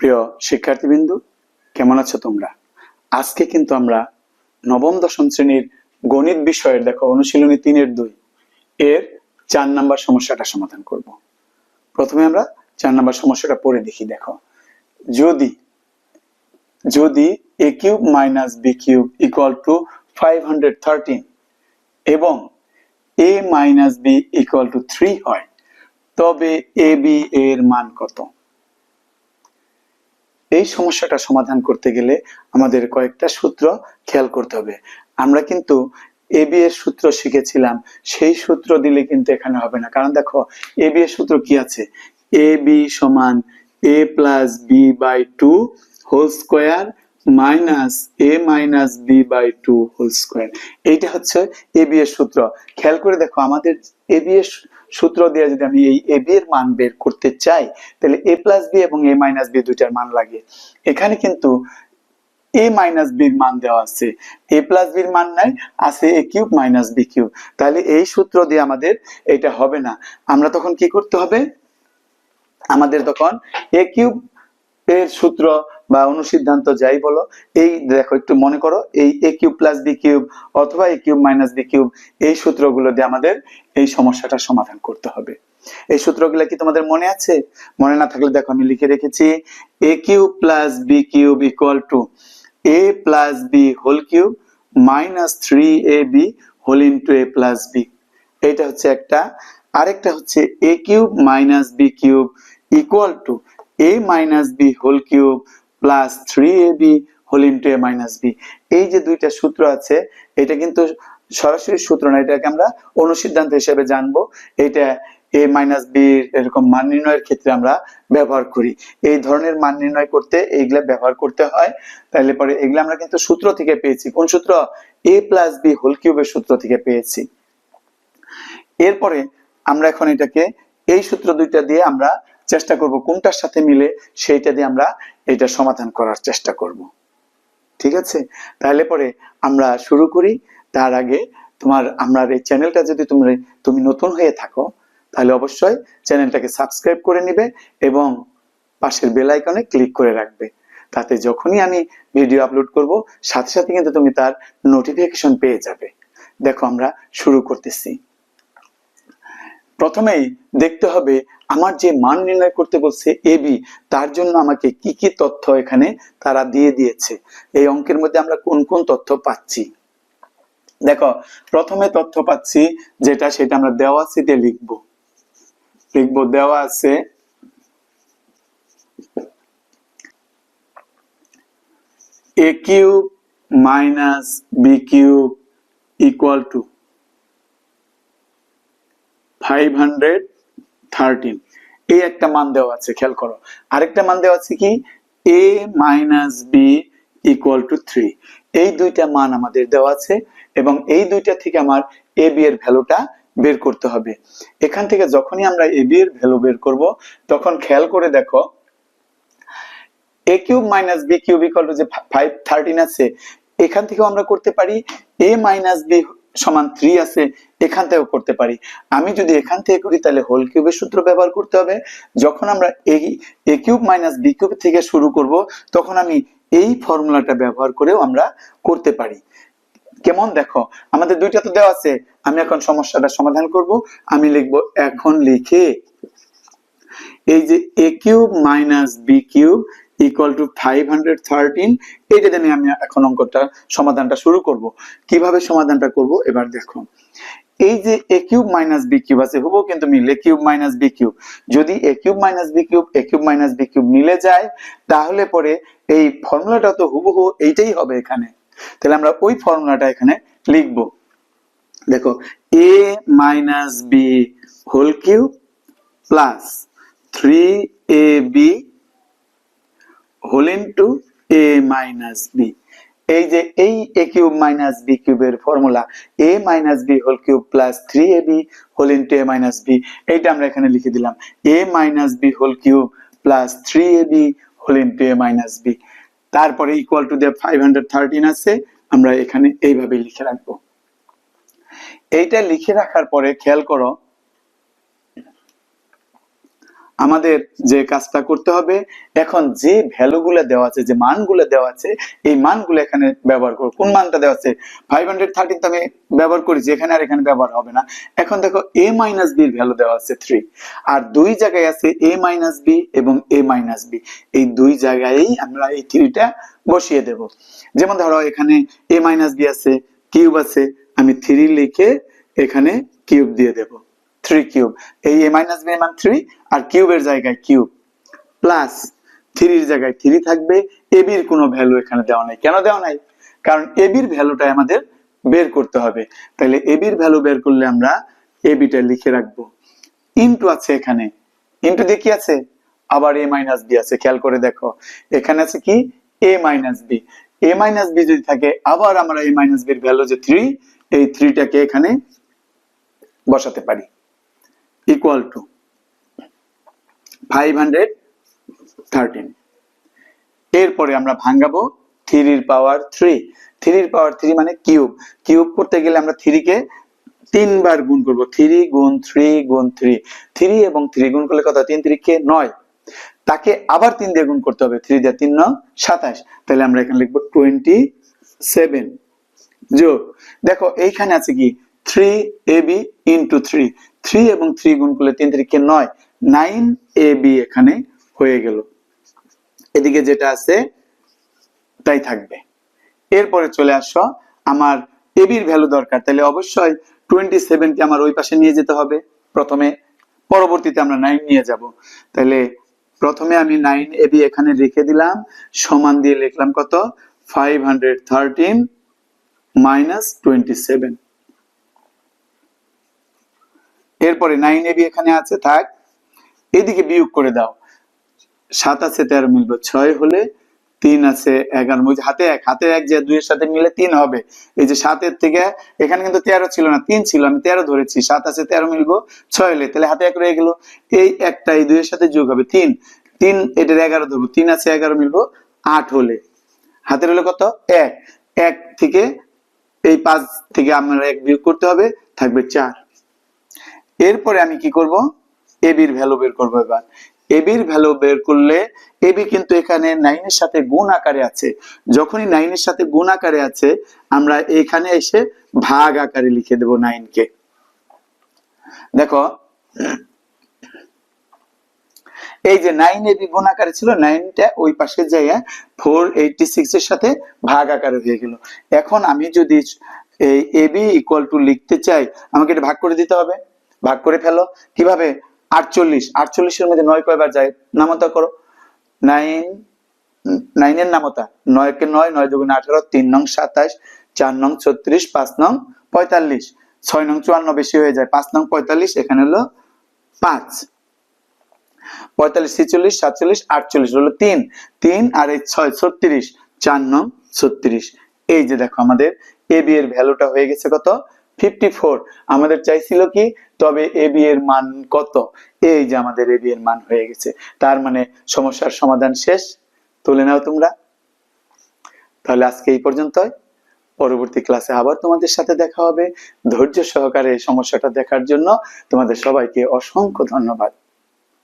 প্রিয় শিক্ষার্থীবৃন্দু, কেমন আছো তোমরা? আজকে কিন্তু আমরা নবম, দশম শ্রেণির গণিত বিষয়ের দেখো অনুশীলনী তিনের দুই। এর চার নাম্বার সমস্যাটা সমাধান করব। প্রথমে আমরা চার নাম্বার সমস্যাটা পড়ে দেখি, দেখো। যদি যদি A cube minus B cube equal to five hundred thirteen এবং A minus B equal to three হয়, তবে এ বি এর মান কত? এই সমস্যাটা সমাধান করতে গেলে আমাদের কয়েকটা সূত্র খেয়াল করতে হবে। আমরা কিন্তু এ বি এর সূত্র শিখেছিলাম, সেই সূত্র দিলে কিন্তু এখানে হবে না। কারণ দেখো, এ বি এর সূত্র কি আছে? এ বি সমান A plus B by two whole square minus A minus B by two whole square এইটা হচ্ছে এ বি এর সূত্র। খেয়াল করে দেখো, আমাদের এ বি এর সূত্র দিয়ে যদি আমি এই এ বি এর মান বের করতে চাই, তাহলে এ প্লাস বি এবং এ মাইনাস বি দুইটার মান লাগে। এখানে কিন্তু এ মাইনাস বির মান দেওয়া আছে। এ প্লাস বির মান নাই, আছে A cube minus B cube তাহলে এই সূত্র দিয়ে আমাদের এটা হবে না। আমরা তখন কি করতে হবে? আমাদের তখন এ কিউব এর সূত্র বা অনুসিদ্ধান্ত যাই বলো, এই দেখো একটু মনে করো, এই A cube plus B cube অথবা A cube minus B cube এই সূত্রগুলো দিয়ে আমাদের এই সমস্যাটা সমাধান করতে হবে। এই সূত্রগুলো কি তোমাদের মনে আছে? মনে না থাকলে দেখো আমি লিখে রেখেছি A cube plus B cube equal to A plus B whole cube minus three A B whole into A plus B এইটা হচ্ছে একটা। আরেকটা হচ্ছে A cube minus B cube equal to A minus B whole cube plus three A B whole into A minus B এই যে দুইটা সূত্র আছে, এটা কিন্তু সরাসরি সূত্র না, এটাকে আমরা অনুসিদ্ধান্ত হিসেবে জানব। এটা এ মাইনাস বি এরকম মান নির্ণয়ের ক্ষেত্রে আমরা ব্যবহার করি। এই ধরনের মান নির্ণয় করতে এইগুলা ব্যবহার করতে হয়। তাহলে পরে এগুলা আমরা কিন্তু সূত্র থেকে পেয়েছি। কোন সূত্র? এ প্লাস বি হোল কিউবের সূত্র থেকে পেয়েছি। এরপরে আমরা এখন এটাকে এই সূত্র দুইটা দিয়ে আমরা চেষ্টা করব কোনটার সাথে মিলে সেইটা দিয়ে আমরা এটা সমাধান করার চেষ্টা করব। ঠিক আছে? তাহলে পরে আমরা শুরু করি। তার আগে তোমার, আমরা এই চ্যানেলটা যদি তুমি তুমি নতুন হয়ে থাকো, তাহলে অবশ্যই চ্যানেলটাকে সাবস্ক্রাইব করে নিবে এবং পাশের বেল আইকনে ক্লিক করে রাখবে। তাতে যখনই আমি ভিডিও আপলোড করব, সাথে সাথে কিন্তু তুমি তার নোটিফিকেশন পেয়ে যাবে। দেখো আমরা শুরু করতেছি। প্রথমেই দেখতে হবে আমার যে মান নির্ণয় করতে বলছে এবি তার জন্য আমাকে কি কি তথ্য এখানে তারা দিয়ে দিয়েছে। এই অঙ্কের মধ্যে আমরা কোন কোন তথ্য পাচ্ছি? দেখো, প্রথমে তথ্য পাচ্ছি যেটা সেটা আমরা দেওয়া আছে দিয়ে লিখব। লিখব, দেওয়া আছে A cube minus B cube equal to five hundred thirteen এই একটা মান দেওয়া আছে, খেয়াল করো। আরেকটা মান দেওয়া আছে কি? Minus B equal to three এই দুইটা মান আমাদের দেওয়া আছে এবং এই দুইটা থেকে আমার এ বি এর ভ্যালুটা বের করতে হবে। এখান থেকে যখনই আমরা এ বি এর ভ্যালু বের করব, তখন খেয়াল করে দেখো A cube minus B cube equal to যে ফাইভ থার্টিন আছে, এখান থেকেও আমরা করতে পারি এ মাইনাস বি সমান থ্রি আছে, এখান থেকেও করতে পারি। আমি যদি এখান থেকে করি, তাহলে হোল কিউবের সূত্র ব্যবহার করতে হবে। যখন আমরা এই A cube minus B cube থেকে শুরু করব, তখন আমি এই ফর্মুলাটা ব্যবহার করেও আমরা করতে পারি। কেমন দেখো? আমাদের দুইটা তো দেওয়া আছে। আমি এখন সমস্যাটা সমাধান করব। আমি লিখব এখন লিখে, এই যে A cube minus B cube equal to five hundred thirteen এইটা দিয়ে আমি এখন অঙ্কটা, সমাধানটা শুরু করব। কীভাবে সমাধানটা করব? এবার দেখো। এই যে A cube minus B cube আছে, হুবো কিন্তু মিলে কিউব মাইনাস বি কিউব যদি A cube minus B cube A cube minus B cube মিলে যায়, তাহলে পরে এই ফর্মুলাটা তো হুবহু এইটাই হবে এখানে। তাহলে আমরা ওই ফর্মুলাটা এখানে লিখব। দেখো A minus B whole cube plus three A B whole into A minus B এই যে এই এ কিউব মাইনাস বি কিউবের formula A minus B whole cube plus three A B whole into A minus B এইটা আমরা এখানে লিখে দিলাম। A minus B whole cube plus three A B whole into A minus B তারপরে equal to দিয়ে five hundred thirteen আছে, আমরা এখানে এইভাবে লিখে রাখব। এইটা লিখে রাখার পরে খেয়াল করো আমাদের যে কাজটা করতে হবে, এখন যে ভ্যালুগুলো দেওয়া আছে, যে মানগুলো দেওয়া আছে, এই মানগুলো এখানে ব্যবহার করো। কোন মানটা দেওয়া আছে? ফাইভ হান্ড্রেড থার্টিন তো আমি ব্যবহার করেছি এখানে আর এখানে ব্যবহার হবে না। এখন দেখো এ মাইনাস বির ভ্যালু দেওয়া আছে থ্রি আর দুই জায়গায় আছে এ মাইনাস বি এবং এ মাইনাস বি এই দুই জায়গায়ই আমরা এই থ্রিটা বসিয়ে দেব। যেমন ধরো, এখানে এ মাইনাস বি আছে কিউব আছে, আমি থ্রি লিখে এখানে কিউব দিয়ে দেব। থ্রি কিউব এই এ মাইনাস বি মান থ্রি আর কিউবের জায়গায় কিউব প্লাস থ্রির জায়গায় থ্রি থাকবে। এবির কোনো ভ্যালু এখানে দেওয়া নাই। কেন দেওয়া নাই? কারণ এবির ভ্যালুটা আমাদের বের করতে হবে। তাহলে এবির ভ্যালু বের করলে আমরা এবিটা লিখে রাখব। ইনটু আছে এখানে। ইনটু দিয়ে কি আছে? আবার এ মাইনাস বি আছে। খেয়াল করে দেখো। এখানে আছে কি? A minus B A minus B যদি থাকে, আবার আমরা এ মাইনাস বির ভ্যালু যে থ্রি এই থ্রিটাকে এখানে বসাতে পারি। ফাইভ হান্ড্রেড থার্টিন এরপরে আমরা ভাঙাবো থ্রির পাওয়ার থ্রি থ্রির পাওয়ার থ্রি মানে কিউব কিউব করতে গেলে আমরা থ্রিকে তিনবার গুণ করব। থ্রি গুণ থ্রি গুণ থ্রি থ্রি এবং থ্রি গুণ করলে কত? তিন থ্রি কে নয়। তাকে আবার তিন দিয়ে গুণ করতে হবে। থ্রি দিয়ে তিন নয় সাতাশ। তাহলে আমরা এখানে লিখব টোয়েন্টি সেভেন যোগ। দেখো, এইখানে আছে কি? Three A B into three three এবং থ্রি গুণ করলে তিন তিরিকে নয় নাইন এ বি এখানে হয়ে গেল। এদিকে যেটা আছে, তাই থাকবে। এরপরে চলে আসো, আমার এবির ভ্যালু দরকার। তাহলে অবশ্যই টোয়েন্টি সেভেনকে আমার ওই পাশে নিয়ে যেতে হবে। প্রথমে, পরবর্তীতে আমরা নাইন নিয়ে যাব। তাহলে প্রথমে আমি নাইন এবি এখানে রেখে দিলাম। সমান দিয়ে লিখলাম কত? Five hundred thirteen minus twenty seven এরপরে নাইন এবি এখানে আছে, থাক। এদিকে বিয়োগ করে দাও। সাত আছে তেরো মিলবে ছয় হলে তিন আছে এগারো। মধ্যে হাতে এক হাতে এক যে দুইয়ের সাথে মিলে তিন হবে। এই যে সাতের থেকে এখানে কিন্তু তেরো ছিল না, তিন ছিল, আমি তেরো ধরেছি। সাত আছে তেরো মিলবো ছয় হলে, তাহলে হাতে এক রয়ে গেল। এই একটা এই দুইয়ের সাথে যোগ হবে তিন। তিন, এটার এগারো ধরবো। তিন আছে এগারো মিলবো আট হলে। হাতের হলে কত? এক। এক থেকে এই পাঁচ থেকে আমরা এক বিয়োগ করতে হবে, থাকবে চার। এরপরে আমি কি করব? এবির ভ্যালু বের করব এবার। এবির ভ্যালু বের করলে এবি কিন্তু এখানে নাইনের সাথে গুণ আকারে আছে। যখনই নাইনের সাথে গুণ আকারে আছে, আমরা এখানে এসে ভাগ আকারে লিখে দেব নাইনকে দেখো, এই যে নাইন এবি গুণ আকারে ছিল নাইনটা ওই পাশে যাইয়া ফোর এইটটি সিক্স এর সাথে ভাগ আকারে হয়ে গেল। এখন আমি যদি এই এবি ইকুয়াল টু লিখতে চাই, আমাকে এটা ভাগ করে দিতে হবে। ভাগ করে ফেলো। কীভাবে? আটচল্লিশ। আটচল্লিশের মধ্যে নয় কয়বার যায়? নামতা করো। নাইন, নাইনের নামতা। নয়কে নয় নয় দুগুণে আঠারো, তিন নং সাতাশ, চার নং ছত্রিশ, পাঁচ নং পঁয়তাল্লিশ। ছয় নং চুয়ান্ন বেশি হয়ে যায়। পাঁচ নং পঁয়তাল্লিশ, এখানে হলো পাঁচ। পঁয়তাল্লিশ, ছিচল্লিশ, সাতচল্লিশ, আটচল্লিশ, হলো তিন। তিন আর এই ছয়, ছত্রিশ। চার নং ছত্রিশ। এই যে দেখো আমাদের এ বি এর ভ্যালুটা হয়ে গেছে কত? ফিফটি ফোর আমাদের চাইছিল কি, তবে এ বি এর মান কত? এই যে আমাদের এ বি এর মান হয়ে গেছে। তার মানে সমস্যার সমাধান শেষ। তুলে নাও তোমরা। তাহলে আজকে এই পর্যন্তই। পরবর্তী ক্লাসে আবার তোমাদের সাথে দেখা হবে। ধৈর্য সহকারে এই সমস্যাটা দেখার জন্য তোমাদের সবাইকে অসংখ্য ধন্যবাদ।